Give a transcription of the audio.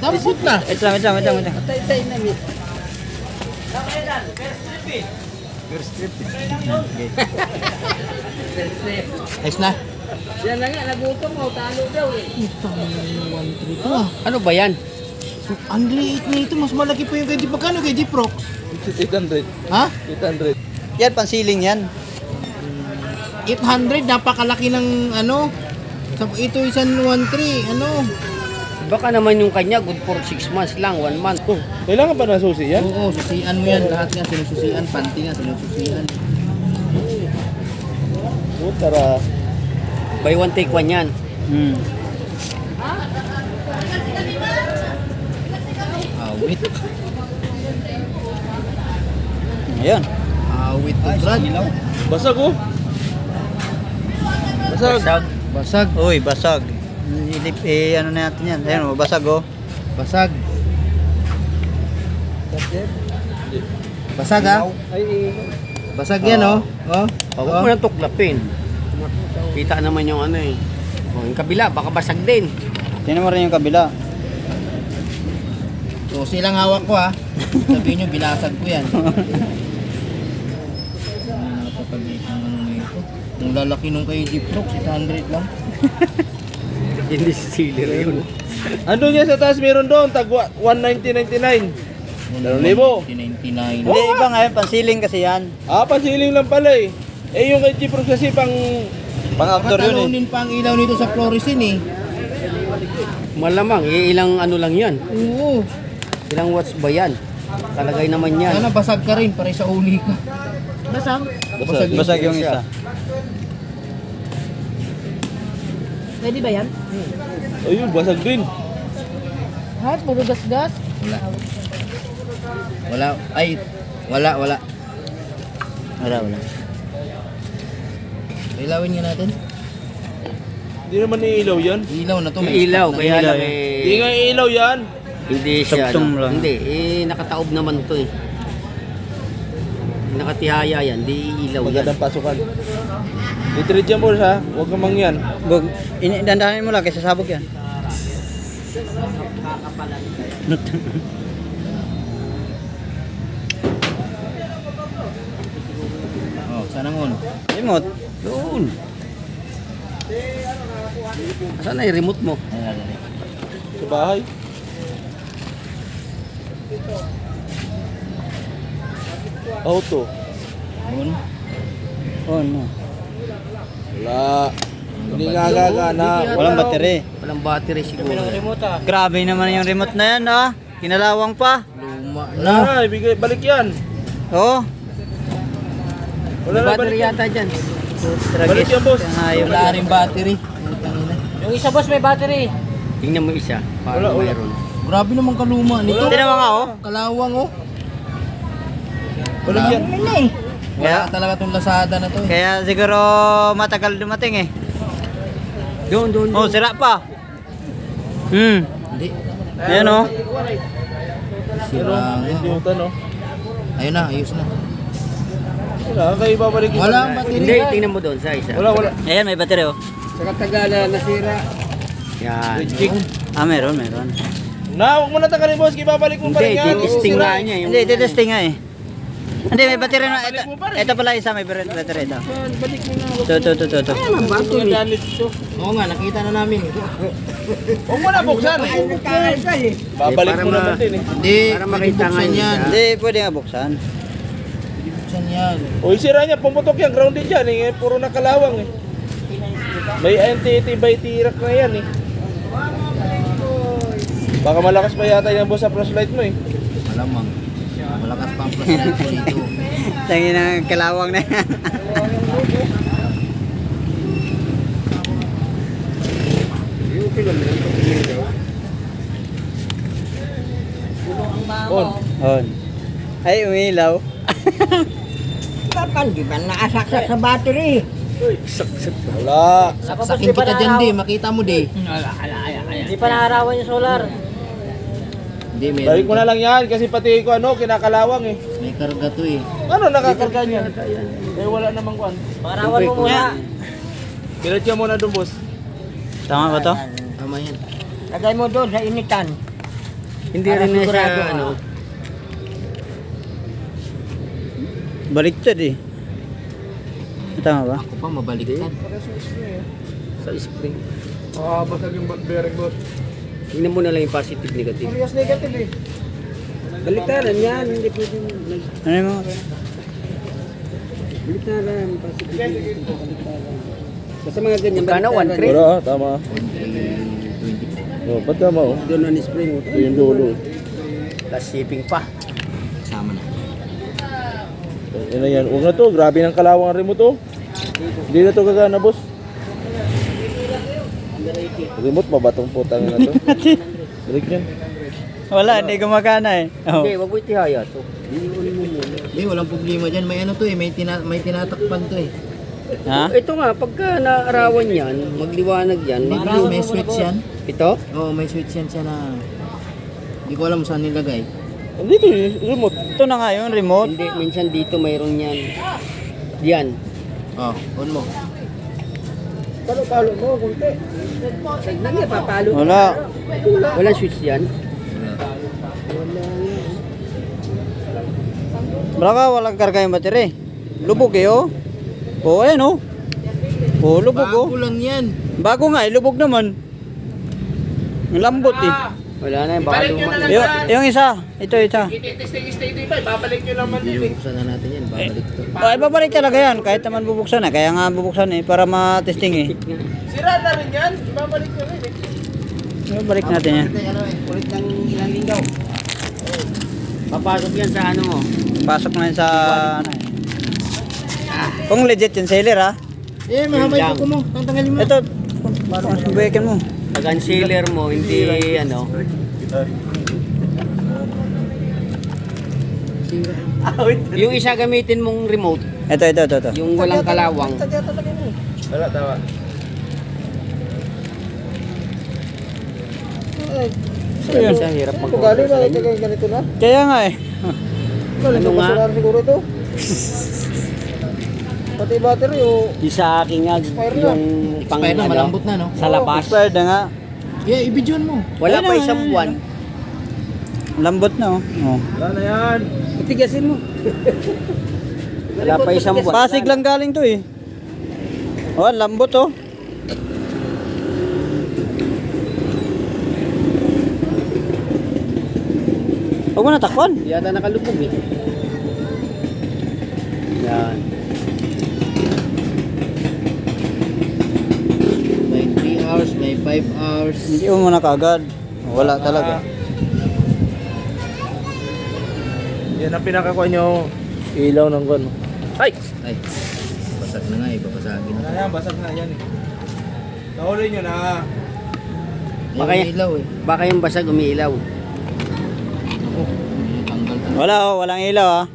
Dampot na. Wait lang, wait lang, wait lang, wait lang. Tay-tay na. mi. First trip. Ayos na. Siya na nga, nagutom mo, talo daw eh. Itang 1-3 to ah. Ano ba yan? Ang liit na ito. Mas malaki pa yung kay Di Pagkano kay Di Prox? 800. Ha? 800. Yan, pansiling yan. 800. Napakalaki ng ano. Ito isang 1-3. Ano? Baka naman yung kanya, good for 6 months lang, 1 month. Oh, kailangan ba na susi yan? Oo, susian mo yan. Lahat nga sinususian. Panty nga sinususian. Oh, tara. Buy one, take one yan. Hmm. Awit. Ayun. Awit to Brad. Basag oh. Basag. Basag. Basag. Uy, basag. Ilip, eh, ano na natin yan. Ayun, oh, basag oh. Basag. Basag ha? Basag yan oh. Oh. Huwag oh. mo na tuklapin. Kita naman yung ano eh. O, yung kabila, baka basag din. Tingnan mo rin yung kabila. So silang hawak ko ha. Sabihin nyo, binasag ko yan. Napapagay kung ano na ito. Ang lalaki nung kay Jeep Rock, 600 lang. Hindi sealer yun. Ando niya sa taas meron doon, tag 190.99. Dalawang libo. 99. Hindi, iba nga yan. Pansiling kasi yan. Ah, pasiling lang pala eh. Eh yung kay Jeep kasi pang Pang-outdoor yun eh. Nakatalunin pa ang ilaw nito sa fluorescent eh. Malamang, eh, ilang ano lang yan. Oo. Ilang watts ba yan? Talagay naman yan. Sana basag ka rin, pare sa uli ka. Basang? Basag. Basag yung isa. Pwede ba yan? Ayun, basag din. Ha? Puro gas-gas? Wala. Wala. Ay, wala, wala. Wala, wala. Ilawin nga natin. Hindi naman iilaw yan. Ilaw na to. May ilaw, kaya ilaw. lang Hindi eh. nga iilaw yan. Hindi siya, ano, lang. hindi, eh, nakataob naman to eh. Nakatihaya yan, di ilaw yan. Magandang pasukan. Itreat yan boss ha. Huwag kang mangyan. Bug, ini dandanin mo lang kasi sabog yan. Oh, sana ngon. Remote. Doon. Saan na yung remote mo? Sa bahay. Auto. Ngon. Oh, no. Wala. Hindi nga gagana. Walang battery. Walang battery siguro. Grabe naman yung remote na yan, ah. Kinalawang pa. Luma Wala na. na, ibigay, balik yan. Oh. Wala na, battery yata dyan. Balik yan, boss. Wala rin battery. Yung isa boss may battery. Tingnan mo isa. Wala, wala. Grabe naman kaluma nito. Tingnan mo nga, oh. Kalawang oh. Balik yan. Wala Kaya- talaga tong Lazada na to eh. Kaya siguro matagal dumating eh. Doon, doon, Oh, sira pa. Hmm. Hindi. Ayan oh. Sira nga. yung tanong. Ayun na, ayos na. Wala, kayo babalik yung Wala ang battery. Hindi, tingnan mo doon sa isa. Wala, wala. Ayan, may battery oh. Sa Katagala, nasira. Yan. Ah, meron, meron. Na, huwag mo na tanggalin boss, ibabalik mo pa Hindi, rin yan. titisting Sira nga eh. niya. Yung, Hindi, titesting nga eh. Hindi, may battery na. Ito, ito pala isa, may battery ito. Balik mo na. Ito, ito, ito, ito. ito. Ang gamit ito. Oo nga, nakita na namin. Huwag mo na buksan eh. Babalik Para mo naman din eh. Hindi, Para makita nga yung yan. Hindi, pwede nga buksan. Buksan yan. O sira niya, pumutok yan, grounded yan eh. Puro nakalawang eh. May NTT by T-Rack na yan eh. Baka malakas pa yata yan boss sa flashlight mo eh. Malamang. Malakas pa ang ko dito. Tangin na kalawang na yan. On. On. Ay, umilaw. Kapan, di ba naasaksak sa battery? Wala. Saksakin kita dyan di, makita mo di. Di pa naarawan yung solar. Hindi, meron. Balik mo na lang yan kasi pati ko ano, kinakalawang eh. May karga to eh. Ano nakakarga niyan? Eh wala namang kwan. Paarawan mo muna. Pilat ka muna doon boss. Tama ba to? Tama yan. Lagay mo doon sa initan. Hindi Para rin na siya, sigurado ano. Baliktad eh. Tama ba? Ako pa, mabaliktad. Sa spring. Ah, basag yung bearing boss. Tingnan mo na lang yung positive negative. Parehas negative eh. Baliktaran yan, hindi pwede. Ano yung mga? Baliktaran, positive negative. Baliktaran. Basta mga ganyan. Magkano? 1 crate? Wala, tama. 1,320. Oh, ba't tama oh? Doon on spring. oh. Ito yung dulo. Plus shipping pa. Kasama na. Yan na yan. Huwag na to. Grabe ng kalawang ang remote oh. Hindi na to gagana boss. Remote mabatong putang na to. Balik yan. Wala, hindi gumagana eh. Oh. Hindi, wag mo itihaya to. Mo. Hindi, walang problema dyan. May ano to eh, may, tina may tinatakpan to eh. Ha? Ito nga, pagka naarawan yan, magliwanag yan. May, may switch yan. Ito? Oo, may switch yan siya na... Hindi ko alam saan nilagay. Andito eh, remote. Ito na nga yung remote. Hindi, minsan dito mayroon yan. Yan. Oh, on mo. Talo-talo mo, kunti. Niya, papalo. Wala. Wala switch yan. Baka walang karga yung battery. Lubog eh oh. Oh, ayan oh. Oh, lubog oh. Bago lang yan. Bago nga eh, lubog naman. Ang lambot eh. Wala na, baka luma. Yung, yung isa, ito isa. Babalik nyo naman Bubuksan na natin yan, babalik to. Oh, ibabalik talaga yan kahit naman bubuksan eh. Kaya nga bubuksan eh para ma-testing eh. Sira na rin yan. Babalik nyo rin eh. Ibabalik natin yan. ano eh, Ulit ng ilang linggaw. Papasok yan sa ano mo. Pasok na yan sa ano eh. Kung legit yung seller ha. Eh, mahamay ko mo. Tanggalin mo. Ito, parang subukin mo. Pag ang sealer mo, hindi ano. Yung isa gamitin mong remote, Ito, ito, ito, ito. yung walang kalawang. Wala, tama. Yung isa hirap mag ganito na? Kaya nga eh. Ano nga? siguro ito. Pati battery oh. Yung sa akin nga, yung pang Expired na, ano, malambot na no? sa labas. Expired na nga. Yeah, ibidyon mo. Wala Ayun pa na, isang ayun, buwan. Lambot na oh. oh. Wala na yan. Patigasin mo. Wala pa isang buwan. Pasig lang galing to eh. Oh, lambot oh. Huwag mo natakpan. Yata nakalubog eh. Yan. May 3 hours, may 5 hours. Hindi mo muna kaagad. Wala talaga. Yan ang pinakakuha nyo. Ilaw ng gun. Ay! Ay, basag na nga eh, babasagin Wala na. yan, basag na yan eh. Nahuli nyo na. Ay, Baka may yan- ilaw eh. Baka yung basag umiilaw. Ka. Wala oh, walang ilaw ah.